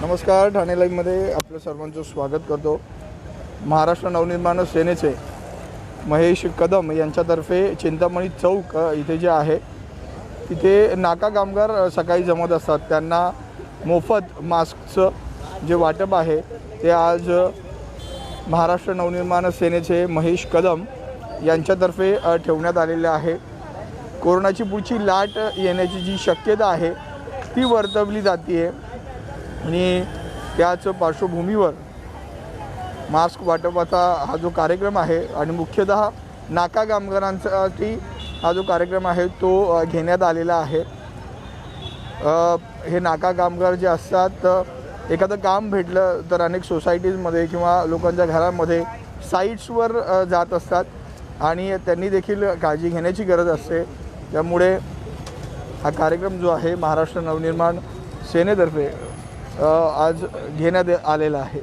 नमस्कार ठाणे लाईव्हमध्ये आपलं सर्वांचं स्वागत करतो. महाराष्ट्र नवनिर्माण सेनेचे महेश कदम यांच्यातर्फे चिंतामणी चौक इथे जे आहे तिथे नाका कामगार सकाळी जमत असतात. त्यांना मोफत मास्कचं जे वाटप आहे ते आज महाराष्ट्र नवनिर्माण सेनेचे महेश कदम यांच्यातर्फे ठेवण्यात आलेले आहे. कोरोनाची पुढची लाट येण्याची जी शक्यता आहे ती वर्तवली जाते आणि त्याच पार्श्वभूमीवर मास्क वाटपाचा हा जो कार्यक्रम आहे आणि मुख्यतः नाका कामगारांसाठी हा जो कार्यक्रम आहे तो घेण्यात आलेला आहे. हे नाका कामगार जे असतात एखादं काम भेटलं तर अनेक सोसायटीजमध्ये किंवा लोकांच्या घरामध्ये साईट्सवर जात असतात. आणि त्यांनी देखील काळजी घेण्याची गरज असते. त्यामुळे हा कार्यक्रम जो आहे महाराष्ट्र नवनिर्माण सेनेतर्फे आज घेण्यात आलेला आहे.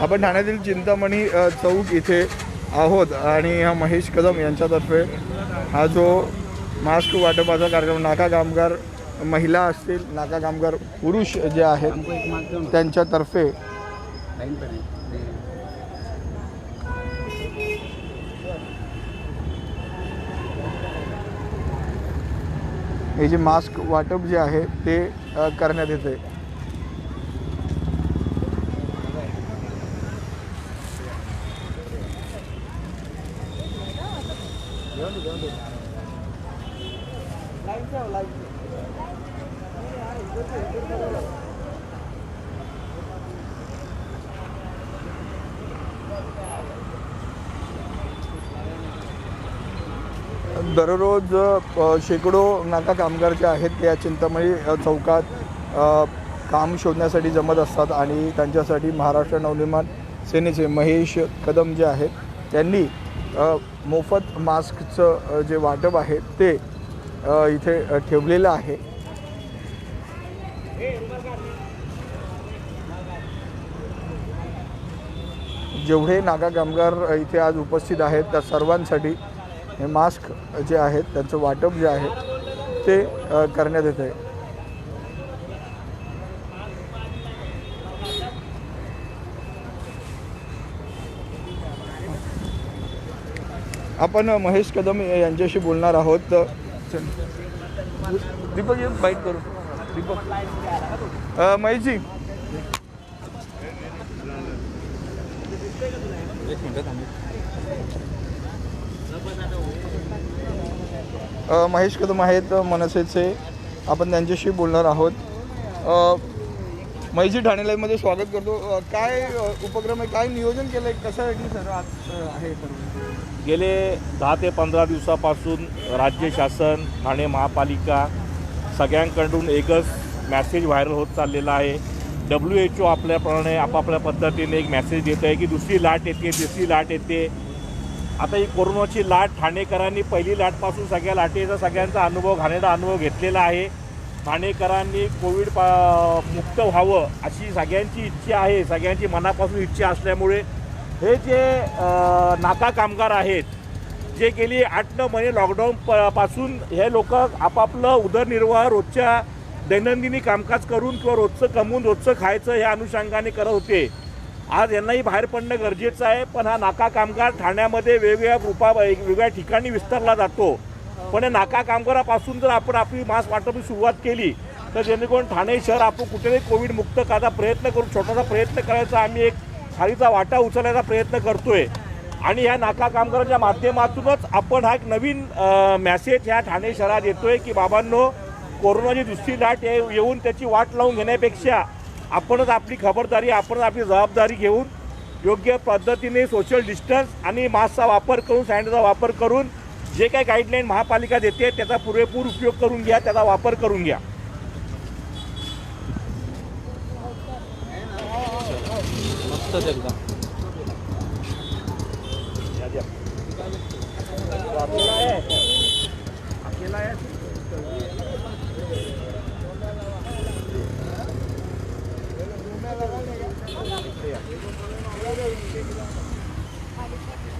आपण ठाण्यातील चिंतामणी चौक इथे आहोत आणि हा महेश कदम यांच्यातर्फे हा जो मास्क वाटपाचा कार्यक्रम नाका कामगार महिला असतील नाका कामगार पुरुष जे आहेत त्यांच्यातर्फे हे जे मास्क वाटप जे आहे ते करण्यात येते दररोज शेकडो नाका कामगार जे आहेत ते या चिंतामणी चौकात काम शोधण्यासाठी जमत असतात आणि त्यांच्यासाठी महाराष्ट्र नवनिर्माण सेनेचे महेश कदम जे आहेत त्यांनी मोफत मास्कचं जे वाटप आहे ते इथे ठेवलेलं आहे. जेवढे नागा कामगार इथे आज उपस्थित आहेत त्या सर्वांसाठी हे मास्क जे आहेत त्यांचं वाटप जे आहे ते करण्यात येत आहे. आपण महेश कदम यांच्याशी बोलणार आहोत. दीपक बाईट करू. दीपक. महेशजी. महेश कदम आहेत मनसेचे. आपण त्यांच्याशी बोलणार आहोत. अ, महेशजी ठाणे लाईव्हमध्ये स्वागत करतो. अ, काय अ, उपक्रम आहे? काय नियोजन केलं आहे कशासाठी सर आज अ, आहे सर्व? गेले दहा ते पंधरा दिवसापासून राज्य शासन ठाणे महापालिका सगळ्यांकडून एकच मॅसेज व्हायरल होत चाललेला आहे. डब्ल्यू एच ओ आपल्याप्रमाणे आपापल्या पद्धतीने एक मॅसेज देत आहे की दुसरी लाट येते तिसरी लाट येते. आता ही कोरोनाची लाट ठाणेकरांनी पहिली लाटपासून सगळ्या लाटेचा सगळ्यांचा अनुभव घाणेरडा अनुभव घेतलेला आहे. ठाणेकरांनी कोविड पा मुक्त व्हावं अशी सगळ्यांची इच्छा आहे सगळ्यांची मनापासून इच्छा असल्यामुळे हे जे नाका कामगार आहेत जे गेली आठ नऊ महिने लॉकडाऊन प पासून हे लोक आपापलं उदरनिर्वाह रोजच्या दैनंदिनी कामकाज करून किंवा रोजचं कमवून रोजचं खायचं ह्या अनुषंगाने करत होते. आज यांनाही बाहेर पडणं गरजेचं आहे पण हा नाका कामगार ठाण्यामध्ये वेगवेगळ्या रूपा वेगवेगळ्या ठिकाणी विस्तारला जातो. हो. पण या नाका कामगारापासून जर आपण आपली मास्क वाटपची सुरुवात केली तर जेणेकरून ठाणे शहर आपण कुठेतरी कोविड मुक्त करायचा प्रयत्न करून छोटासा प्रयत्न करायचा आम्ही एक खालीचा वाटा उचलायचा प्रयत्न करतोय. आणि ह्या नाका कामगारांच्या माध्यमातूनच आपण हा एक नवीन मॅसेज ह्या ठाणे शहरात येतोय की बाबांनो कोरोनाची दुसरी लाट ये- येऊन त्याची वाट लावून घेण्यापेक्षा आपणच आपली खबरदारी आपणच आपली जबाबदारी घेऊन योग्य पद्धतीने सोशल डिस्टन्स आणि मास्कचा वापर करून सॅनिटायझरचा वापर करून जे काही गाईडलाईन महापालिका देते त्याचा पुरेपूर उपयोग करून घ्या त्याचा वापर करून घ्या. मस्तच